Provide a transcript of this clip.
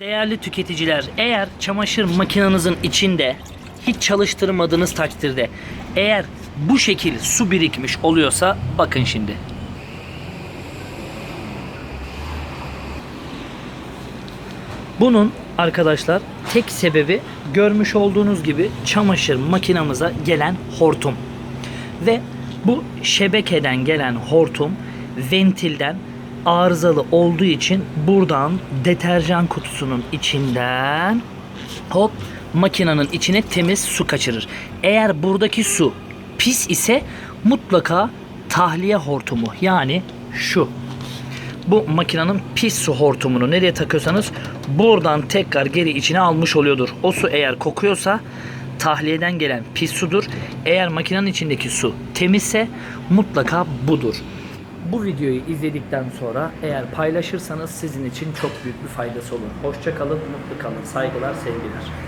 Değerli tüketiciler, eğer çamaşır makinenizin içinde hiç çalıştırmadığınız takdirde eğer bu şekil su birikmiş oluyorsa bakın şimdi. Bunun arkadaşlar tek sebebi görmüş olduğunuz gibi çamaşır makinamıza gelen hortum. Ve bu şebekeden gelen hortum ventilden arızalı olduğu için buradan deterjan kutusunun içinden hop makinenin içine temiz su kaçırır. Eğer buradaki su pis ise mutlaka tahliye hortumu yani şu bu makinenin pis su hortumunu nereye takıyorsanız buradan tekrar geri içine almış oluyordur. O su eğer kokuyorsa tahliyeden gelen pis sudur. Eğer makinenin içindeki su temizse mutlaka budur. Bu videoyu izledikten sonra eğer paylaşırsanız sizin için çok büyük bir faydası olur. Hoşça kalın, mutlu kalın. Saygılar, sevgiler.